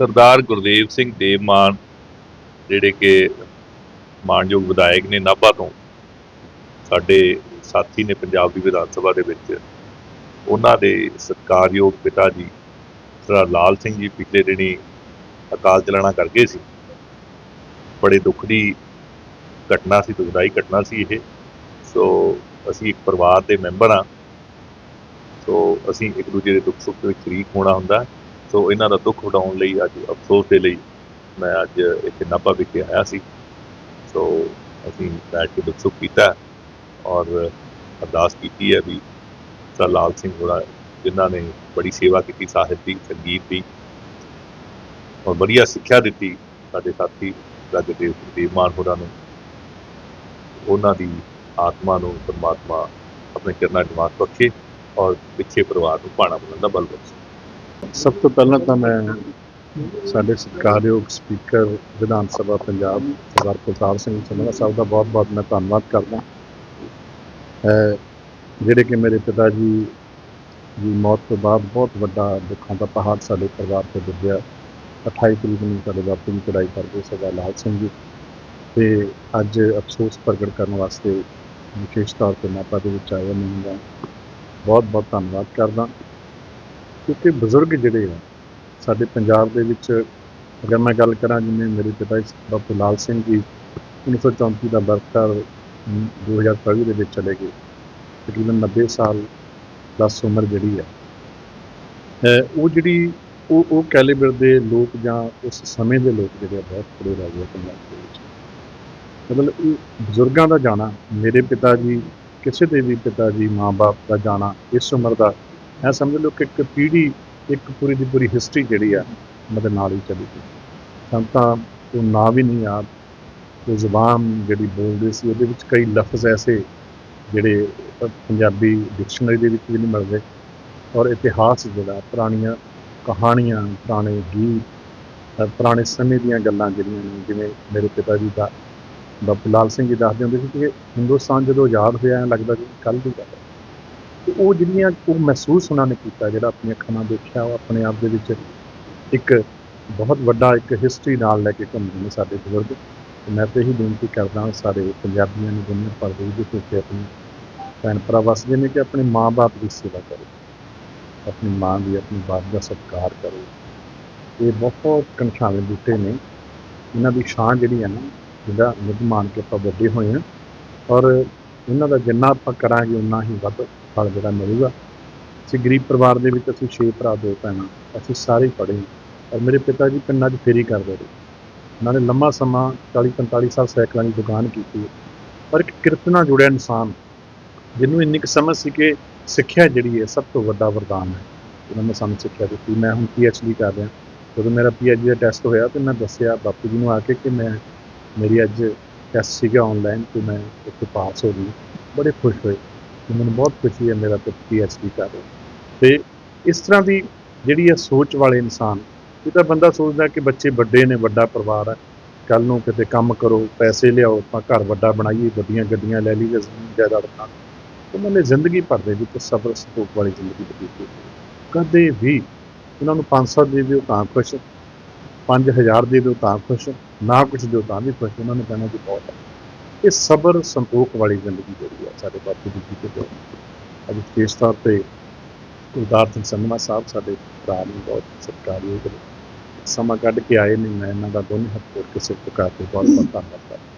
ਸਰਦਾਰ ਗੁਰਦੇਵ ਸਿੰਘ ਦੇਵ ਮਾਨ ਜਿਹੜੇ ਕਿ ਮਾਨਯੋਗ ਵਿਧਾਇਕ ਨੇ ਨਾਭਾ ਤੋਂ, ਸਾਡੇ ਸਾਥੀ ਨੇ ਪੰਜਾਬ ਦੀ ਵਿਧਾਨ ਸਭਾ ਦੇ ਵਿੱਚ, ਉਹਨਾਂ ਦੇ ਸਤਿਕਾਰਯੋਗ ਪਿਤਾ ਜੀ ਸਰਦਾਰ ਲਾਲ ਸਿੰਘ ਜੀ ਪਿਛਲੇ ਦਿਨੀ ਅਕਾਲ ਚਲਾਣਾ ਕਰ ਗਏ ਸੀ। ਬੜੇ ਦੁੱਖ ਦੀ ਘਟਨਾ ਸੀ, ਦੁਖਦਾਈ ਘਟਨਾ ਸੀ ਇਹ। ਸੋ ਅਸੀਂ ਇੱਕ ਪਰਿਵਾਰ ਦੇ ਮੈਂਬਰ ਹਾਂ। ਸੋ ਅਸੀਂ ਇੱਕ ਦੂਜੇ ਦੇ ਦੁੱਖ ਸੁੱਖ ਵਿੱਚ ਸ਼ਰੀਕ ਹੋਣਾ ਹੁੰਦਾ। ਸੋ ਇਹਨਾਂ ਦਾ ਦੁੱਖ ਵਡਾਉਣ ਲਈ ਅੱਜ ਅਫਸੋਸ ਦੇ ਲਈ ਮੈਂ ਅੱਜ ਇੱਥੇ ਨਾਭਾ ਵਿਖੇ ਆਇਆ ਸੀ। ਸੋ ਅਸੀਂ ਬੈਠ ਕੇ ਦੁੱਖ ਸੁੱਖ ਕੀਤਾ ਔਰ ਅਰਦਾਸ ਕੀਤੀ ਹੈ ਵੀ ਸਰ ਲਾਲ ਸਿੰਘ ਹੋਣਾ, ਜਿਨ੍ਹਾਂ ਨੇ ਬੜੀ ਸੇਵਾ ਕੀਤੀ, ਸਾਹਿਤ ਦੀ, ਸੰਗੀਤ ਦੀ ਔਰ ਵਧੀਆ ਸਿੱਖਿਆ ਦਿੱਤੀ ਸਾਡੇ ਸਾਥੀ ਜਗਦੇਵ ਦੇਵਮਾਨ ਹੋਰਾਂ ਨੂੰ। ਉਹਨਾਂ ਦੀ ਆਤਮਾ ਨੂੰ ਪਰਮਾਤਮਾ ਆਪਣੇ ਚਰਨਾਂ 'ਚ ਵਾਸ ਬਖਸ਼ੇ ਔਰ ਪਿੱਛੇ ਪਰਿਵਾਰ ਨੂੰ ਪਾਣਾ ਬਣਨ ਦਾ ਬਲ ਬਖਸ਼ੇ। ਸਭ ਤੋਂ ਪਹਿਲਾਂ ਤਾਂ ਮੈਂ ਸਾਡੇ ਸਤਿਕਾਰਯੋਗ ਸਪੀਕਰ ਵਿਧਾਨ ਸਭਾ ਪੰਜਾਬ, ਸਰਦਾਰ ਪ੍ਰਤਾਪ ਸਿੰਘ ਚੰਨਾ ਸਾਹਿਬ ਦਾ ਬਹੁਤ-ਬਹੁਤ ਮੈਂ ਧੰਨਵਾਦ ਕਰਦਾ। ਜਿਹੜੇ ਕਿ ਮੇਰੇ ਪਿਤਾ ਜੀ ਦੀ ਮੌਤ ਤੋਂ ਬਾਅਦ ਬਹੁਤ ਵੱਡਾ ਦੁੱਖਾਂ ਦਾ ਪਹਾੜ ਸਾਡੇ ਪਰਿਵਾਰ ਤੇ ਡੁੱਬਿਆ। 28 ਤਰੀਕ ਨੂੰ ਸਾਡੇ ਬਾਪੂ ਦੀ ਚੜਾਈ ਕਰਦੇ ਸਰਦਾਰ ਲਾਲ ਸਿੰਘ ਜੀ। ਤੇ ਅੱਜ ਅਫਸੋਸ ਪ੍ਰਗਟ ਕਰਨ ਵਾਸਤੇ ਵਿਸ਼ੇਸ਼ ਤੌਰ ਤੇ ਮਾਤਾ ਦੇ ਵਿੱਚ ਆਇਆ ਮੈਂ। ਦਾ ਬਹੁਤ-ਬਹੁਤ ਧੰਨਵਾਦ ਕਰਦਾ। ਕਿਉਂਕਿ ਬਜ਼ੁਰਗ ਜਿਹੜੇ ਆ, ਸਾਡੇ ਪੰਜਾਬ ਦੇ ਵਿੱਚ ਅਗਰ ਮੈਂ ਗੱਲ ਕਰਾਂ ਜਿਵੇਂ ਮੇਰੇ ਪਿਤਾ ਜੀ ਬਾਪੂ ਲਾਲ ਸਿੰਘ ਜੀ 1934 ਦਾ ਬਰਥ ਕਰ 2024 ਦੇ ਵਿੱਚ ਚਲੇ ਗਏ। ਤਕਰੀਬਨ 90 ਸਾਲ ਪਲੱਸ ਉਮਰ ਜਿਹੜੀ ਹੈ ਉਹ ਜਿਹੜੀ, ਉਹ ਉਹ ਕੈਲੀਬਰ ਦੇ ਲੋਕ ਜਾਂ ਉਸ ਸਮੇਂ ਦੇ ਲੋਕ ਜਿਹੜੇ ਆ, ਬਹੁਤ ਥੋੜ੍ਹੇ ਰਹਿ ਗਏ ਪੰਜਾਬ ਦੇ ਵਿੱਚ। ਮਤਲਬ ਇਹ ਬਜ਼ੁਰਗਾਂ ਦਾ ਜਾਣਾ, ਮੇਰੇ ਪਿਤਾ ਜੀ, ਕਿਸੇ ਦੇ ਵੀ ਪਿਤਾ ਜੀ ਮਾਂ-ਬਾਪ ਦਾ ਜਾਣਾ, ਇਸ ਉਮਰ ਦਾ ਇਹ ਸਮਝ ਲਓ ਕਿ ਇੱਕ ਪੀੜ੍ਹੀ, ਇੱਕ ਪੂਰੀ ਦੀ ਪੂਰੀ ਹਿਸਟਰੀ ਜਿਹੜੀ ਆ ਉਹਨਾਂ ਦੇ ਨਾਲ ਹੀ ਚੱਲੀ ਗਈ। ਸਾਨੂੰ ਤਾਂ ਉਹ ਨਾਂ ਵੀ ਨਹੀਂ ਯਾਦ ਉਹ ਜ਼ੁਬਾਨ ਜਿਹੜੀ ਬੋਲਦੇ ਸੀ, ਉਹਦੇ ਵਿੱਚ ਕਈ ਲਫ਼ਜ਼ ਐਸੇ ਜਿਹੜੇ ਪੰਜਾਬੀ ਡਿਕਸ਼ਨਰੀ ਦੇ ਵਿੱਚ ਵੀ ਨਹੀਂ ਮਿਲਦੇ। ਔਰ ਇਤਿਹਾਸ ਜਿਹੜਾ, ਪੁਰਾਣੀਆਂ ਕਹਾਣੀਆਂ, ਪੁਰਾਣੇ ਗੀਤ ਪੁਰਾਣੇ ਸਮੇਂ ਦੀਆਂ ਗੱਲਾਂ ਜਿਹੜੀਆਂ ਨੇ, ਜਿਵੇਂ ਮੇਰੇ ਪਿਤਾ ਜੀ ਦਾ ਬਾਪੂ ਲਾਲ ਸਿੰਘ ਜੀ ਦੱਸਦੇ ਹੁੰਦੇ ਸੀ ਕਿ ਹਿੰਦੁਸਤਾਨ ਜਦੋਂ ਆਜ਼ਾਦ ਹੋਇਆ, ਐਂ ਲੱਗਦਾ ਕਿ ਕੱਲ੍ਹ ਦੀ ਗੱਲ ਹੈ। ਤੇ ਉਹ ਜਿਹੜੀਆਂ ਉਹ ਮਹਿਸੂਸ ਉਹਨਾਂ ਨੇ ਕੀਤਾ, ਜਿਹੜਾ ਆਪਣੀਆਂ ਅੱਖਾਂ ਨਾਲ ਦੇਖਿਆ, ਉਹ ਆਪਣੇ ਆਪ ਦੇ ਵਿੱਚ ਇੱਕ ਬਹੁਤ ਵੱਡਾ ਇੱਕ ਹਿਸਟਰੀ ਨਾਲ ਲੈ ਕੇ ਘੁੰਮਦੇ ਨੇ ਸਾਡੇ ਬਜ਼ੁਰਗ। ਮੈਂ ਤੇ ਇਹੀ ਬੇਨਤੀ ਕਰਦਾ ਹਾਂ ਸਾਰੇ ਪੰਜਾਬੀਆਂ ਨੂੰ, ਦੁਨੀਆ ਭਰ ਦੇ ਵਿੱਚ ਤੇ ਆਪਣੇ ਭੈਣ ਭਰਾ ਵਸਦੇ ਨੇ ਕਿ ਆਪਣੇ ਮਾਂ-ਬਾਪ ਦੀ ਸੇਵਾ ਕਰੋ। ਆਪਣੀ ਮਾਂ ਦੀ, ਆਪਣੀ ਬਾਪ ਦਾ ਸਤਿਕਾਰ ਕਰੋ। ਇਹ ਬਹੁਤ ਕਨਸ਼ਾਵੇਂ ਬੂਟੇ ਨੇ। ਇਹਨਾਂ ਦੀ ਛਾਂ ਜਿਹੜੀ ਹੈ ਨਾ ਜਿਹਦਾ ਨਿੱਘ ਮਾਣ ਕੇ ਆਪਾਂ ਵੱਡੇ ਹੋਏ ਹਾਂ। ਔਰ ਇਹਨਾਂ ਦਾ ਜਿੰਨਾ ਆਪਾਂ ਕਰਾਂਗੇ ਉਨਾ ਹੀ ਵੱਧ ਫਲ ਜਿਹੜਾ ਮਿਲੂਗਾ। ਅਸੀਂ ਗਰੀਬ ਪਰਿਵਾਰ ਦੇ ਵਿੱਚ ਅਸੀਂ ਛੇ ਭਰਾ, ਦੋ ਭੈਣਾਂ, ਅਸੀਂ ਸਾਰੇ ਪੜ੍ਹੇ ਔਰ ਮੇਰੇ ਪਿਤਾ ਜੀ ਪਿੰਡਾਂ 'ਚ ਫੇਰੀ ਕਰਦੇ ਰਹੇ। ਉਹਨਾਂ ਨੇ ਲੰਮਾ ਸਮਾਂ 40 45 ਸਾਲ ਸਾਈਕਲਾਂ ਦੀ ਦੁਕਾਨ ਕੀਤੀ ਪਰ ਇੱਕ ਕਿਰਤ ਨਾਲ ਜੁੜਿਆ ਇਨਸਾਨ ਜਿਹਨੂੰ ਇੰਨੀ ਕੁ ਸਮਝ ਸੀ ਕਿ ਸਿੱਖਿਆ ਜਿਹੜੀ ਹੈ ਸਭ ਤੋਂ ਵੱਡਾ ਵਰਦਾਨ ਹੈ। ਉਹਨਾਂ ਨੇ ਸਾਨੂੰ ਸਿੱਖਿਆ ਦਿੱਤੀ। ਮੈਂ ਹੁਣ ਡੀ ਕਰ ਰਿਹਾ। ਜਦੋਂ ਮੇਰਾ ਡੀ ਦਾ ਟੈਸਟ ਹੋਇਆ ਤੇ ਮੈਂ ਦੱਸਿਆ ਬਾਪੂ ਜੀ ਨੂੰ ਆ ਕੇ ਕਿ ਮੈਂ, ਮੇਰੀ ਅੱਜ ਟੈਸਟ ਸੀਗਾ ਆਨਲਾਈਨ ਤੇ ਮੈਂ ਉੱਥੇ ਪਾਸ ਹੋ ਗਈ। ਬੜੇ ਖੁਸ਼ ਹੋਏ। ਤੇ ਮੈਨੂੰ ਬਹੁਤ ਖੁਸ਼ੀ ਹੈ ਮੇਰਾ ਪੁੱਤ ਡੀ ਕਰ ਰਿਹਾ। ਤੇ ਇਸ ਤਰ੍ਹਾਂ ਦੀ ਜਿਹੜੀ ਹੈ ਸੋਚ ਵਾਲੇ ਇਨਸਾਨ, ਇਹ ਤਾਂ ਬੰਦਾ ਸੋਚਦਾ ਕਿ ਬੱਚੇ ਵੱਡੇ ਨੇ, ਵੱਡਾ ਪਰਿਵਾਰ ਹੈ। ਕੱਲ ਨੂੰ ਕਿਤੇ ਕੰਮ ਕਰੋ, ਪੈਸੇ ਲਿਆਓ ਤਾਂ ਘਰ ਵੱਡਾ ਬਣਾਈਏ, ਵੱਡੀਆਂ ਗੱਡੀਆਂ ਲੈ ਲਈਏ, ਜ਼ਮੀਨ ਜਾਇਦਾਦ ਬਣਾ ਉਹਨਾਂ ਨੇ ਜ਼ਿੰਦਗੀ ਭਰ ਦੇ ਵਿੱਚ ਸਬਰ ਸੰਤੋਖ ਵਾਲੀ ਜ਼ਿੰਦਗੀ ਬਤੀਤ ਕਦੇ ਵੀ ਉਹਨਾਂ ਨੂੰ 500 ਦੇ ਦਿਓ ਤਾਂ ਖੁਸ਼ 5000 ਦੇ ਦਿਓ ਤਾਂ ਖੁਸ਼ ਨਾ ਕੁਝ ਦਿਓ ਤਾਂ ਵੀ ਖੁਸ਼ ਉਹਨਾਂ ਨੇ ਕਹਿਣਾ ਕਿ ਬਹੁਤ ਹੈ। ਇਹ ਸਬਰ ਸੰਤੋਖ ਵਾਲੀ ਜ਼ਿੰਦਗੀ ਜਿਹੜੀ ਆ ਸਾਡੇ ਬਾਪੂ ਜੀ ਦੀ ਤੇ ਅੱਜ ਵਿਸ਼ੇਸ਼ ਤੌਰ ਤੇ ਗੁਰਦਾਰ ਸਿੰਘ ਸੰਧਵਾ ਸਾਹਿਬ ਸਾਡੇ ਭਰਾ ਨੂੰ ਬਹੁਤ ਸਤਿਕਾਰਯੋਗ ਨੇ। ਸਮਾਂ ਕੱਢ ਕੇ ਆਏ ਨੇ, ਮੈਂ ਇਹਨਾਂ ਦਾ ਦੋਨੇ ਹੱਥ ਜੋੜ ਕੇ ਸਿਰ ਝੁਕਾ ਕੇ ਬਹੁਤ ਬਹੁਤ ਧੰਨਵਾਦ ਕਰਦਾ।